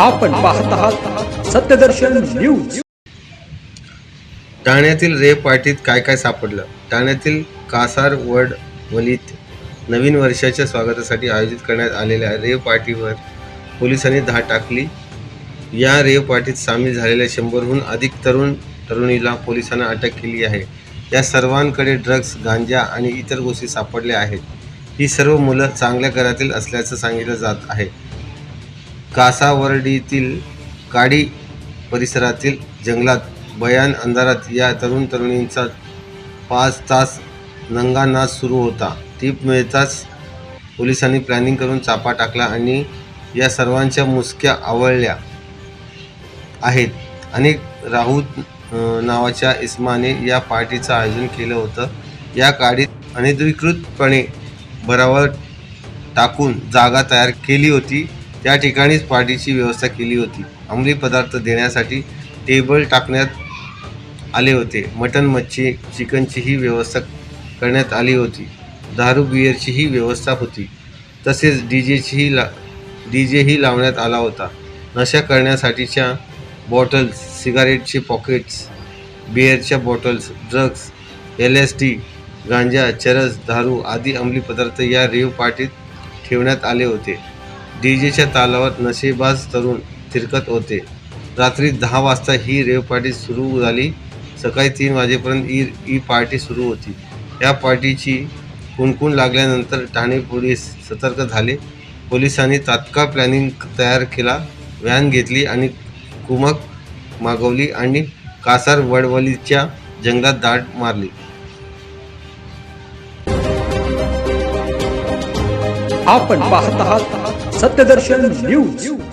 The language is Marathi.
आपण पाहत आहात सत्यदर्शन न्यूज. ठाण्यातील रे पार्टीत काय काय सापडलं? ठाण्यातील कासार वड वलीत नवीन वर्षाच्या स्वागतासाठी आयोजित करण्यात आलेल्या रेव पार्टीवर पोलिसांनी धाड टाकली. या रेव पार्टीत सामील झालेल्या शंभरहून अधिक तरुण तरुणीला पोलिसांना अटक केली आहे. या सर्वांकडे ड्रग्ज गांजा आणि इतर गोष्टी सापडल्या आहेत. ही सर्व मुलं चांगल्या घरातील असल्याचं सांगितलं जात आहे. कासावर्डीतील काडी परिसरातील जंगलात बयान अंधारात या तरुण तरुणींचा पाच तास नंगा नाच सुरू होता. टीप मिळताच पोलिसांनी प्लॅनिंग करून चापा टाकला आणि या सर्वांच्या मुसक्या आवळल्या आहेत. अनेक राहूत नावाच्या इस्माने या पार्टीचं आयोजन केलं होतं. या काडीत अनधिकृतपणे भरावर टाकून जागा तयार केली होती. त्या ठिकाणीच पार्टीची व्यवस्था केली होती. अंमली पदार्थ देण्यासाठी टेबल टाकण्यात आले होते. मटन मच्छी चिकनचीही व्यवस्था करण्यात आली होती. दारू बिअरचीही व्यवस्था होती. तसेच डी जेचीही ला डी जेही लावण्यात आला होता. नशा करण्यासाठीच्या बॉटल्स सिगारेटचे pockets बिअरच्या bottles drugs L S D गांजा चरस दारू आदी अंमली पदार्थ या रेव पार्टीत ठेवण्यात आले होते. डी जेच्या तालावर नशेबाज तरुण थिरकत होते. रात्री दहा वाजता ही रेव पार्टी सुरू झाली. सकाळी तीन वाजेपर्यंत ई ई पार्टी सुरू होती. या पार्टीची कुणकुण लागल्यानंतर ठाणे पोलीस सतर्क झाले. पोलिसांनी तात्काळ प्लॅनिंग तयार केला. व्हॅन घेतली आणि कुमक मागवली आणि कासार वडवलीच्या जंगलात दाट मारली. आपण पाहत आहात सत्यदर्शन न्यूज.